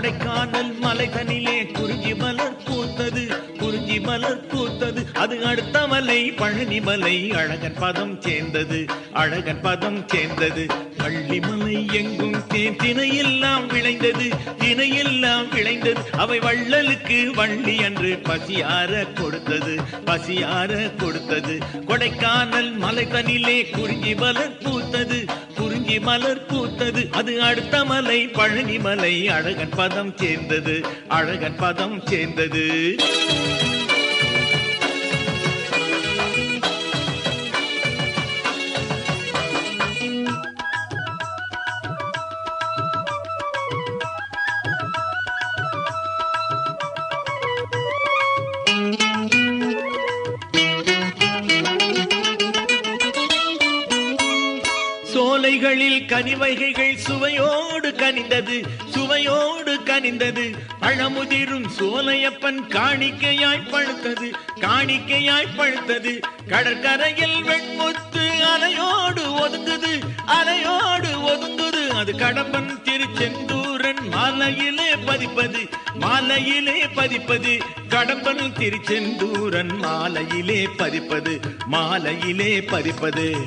கொடைக்கானல் மலைகனிலே குறிஞ்சி மலர் பூத்தது குறிஞ்சி மலர் பூத்தது. அது அடுத்த மலை பழனி மலை அழகன் பதம் சேர்ந்தது அழகன் பதம் சேர்ந்தது. பள்ளிமலை எங்கும் தினையெல்லாம் விளைந்தது தினையெல்லாம் விளைந்தது. அவை வள்ளலுக்கு வள்ளி என்று பசியார கொடுத்தது பசியார கொடுத்தது. கொடைக்கானல் மலைகனிலே குறிஞ்சி மலர் பூத்தது குறிஞ்சி மலர் பூத்தது. அது அடுத்த மலை. பழனி மலை அழகன் பதம் சேர்ந்தது. அழகன் பதம் சேர்ந்தது. கனிவகைகள் சுவையோடு கனிந்தது சுவையோடு கனிந்தது. பழமுதிரும் சோலையப்பன் காணிக்கையாய் பழுத்தது காணிக்கையாய் பழுத்தது. கடற்கரையில் வெண்முத்து அலையோடு ஒதுங்குது அலையோடு ஒதுங்குது. அது கடம்பன் திருச்செந்தூரன் மாலையிலே பதிப்பது மாலையிலே பதிப்பது. கடம்பன் திருச்செந்தூரன் மாலையிலே பதிப்பது மாலையிலே பதிப்பது.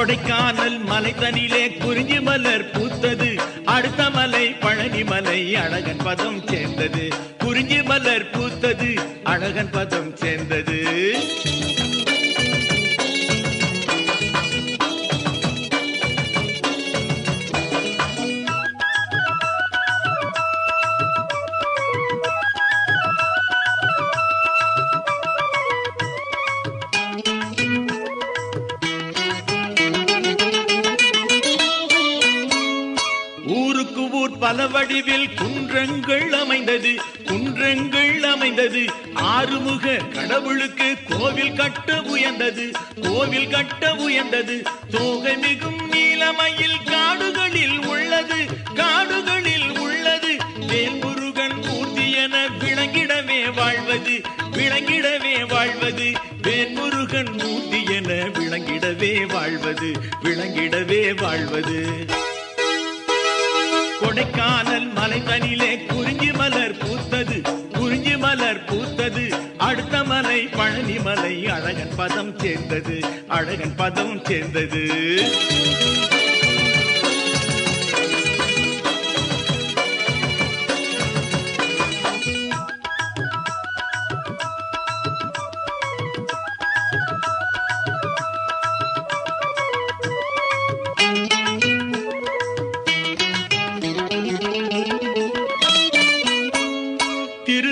கொடைக்கானல் மலை தனியிலே குறிஞ்சி மலர் பூத்தது. அடுத்த மலை பழனி மலை அழகன் பதம் சேர்ந்தது. குறிஞ்சி மலர் பூத்தது அழகன் பதம் சேர்ந்தது. பல வடிவில் குன்றங்கள் அமைந்தது குன்றங்கள் அமைந்தது. ஆறுமுக கடவுளுக்கு கோவில் கட்ட உயர்ந்தது கோவில் கட்ட உயர்ந்தது. தோகை மிகும் நீலமையில் காடுகளில் உள்ளது காடுகளில் உள்ளது. வேல்முருகன் மூர்த்தி என விளங்கிடவே வாழ்வது விளங்கிடவே வாழ்வது. வேல்முருகன் மூர்த்தி என விளங்கிடவே வாழ்வது விளங்கிடவே வாழ்வது. கொடைக்கானல் மலை தனிலே குறிஞ்சி மலர் பூத்தது குறிஞ்சி மலர் பூத்தது. அடுத்த மலை பழனி மலை அழகன் பதம் சேர்ந்தது அழகன் பதம் சேர்ந்தது.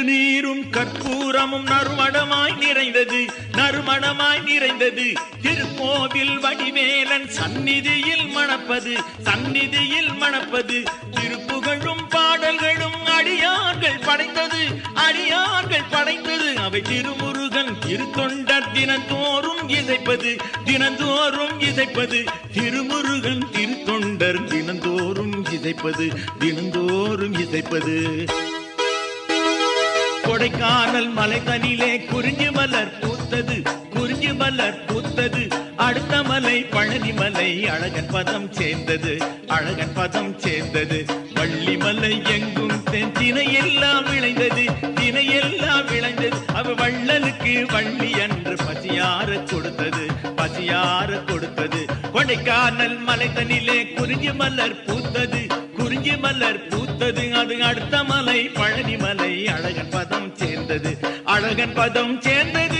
திருநீரும் கற்பூரமும் நறுமணமாய் நிறைந்தது நறுமணமாய் நிறைந்தது. திருக்கோவில் வடிவேலன் சந்நிதியில் மணப்பது சந்நிதியில் மணப்பது. திருப்புகழும் பாடல்களும் அடியார்கள் படைத்தது அடியார்கள் படைத்தது. அவை திருமுருகன் திருத்தொண்டர் தினந்தோறும் இசைப்பது தினந்தோறும் இசைப்பது. திருமுருகன் திருத்தொண்டர் தினந்தோறும் இசைப்பது தினந்தோறும் இசைப்பது. கொடைக்கானல் மலை தனிலே குறிஞ்சி மலர் பூத்தது குறிஞ்சி மலர் பூத்தது. அடுத்த மலை பழனி மலை அழகன் பதம் சேர்ந்தது அழகன் பதம் சேர்ந்தது. வள்ளி மலை எங்கும் தென் திணையெல்லாம் விளைந்தது திணையெல்லாம் விளைந்தது. அவ வள்ளலுக்கு வள்ளி என்று பசியார கொடுத்தது பசியார கொடுத்தது. கொடைக்கானல் மலை தனிலே குறிஞ்சி மலர் பூத்தது குறிஞ்சி மலர் பூத்தது. அது அடுத்த மலை பழனி மலை அழகன் பதம் சேர்ந்தது. அழகன் பதம் சேர்ந்தது.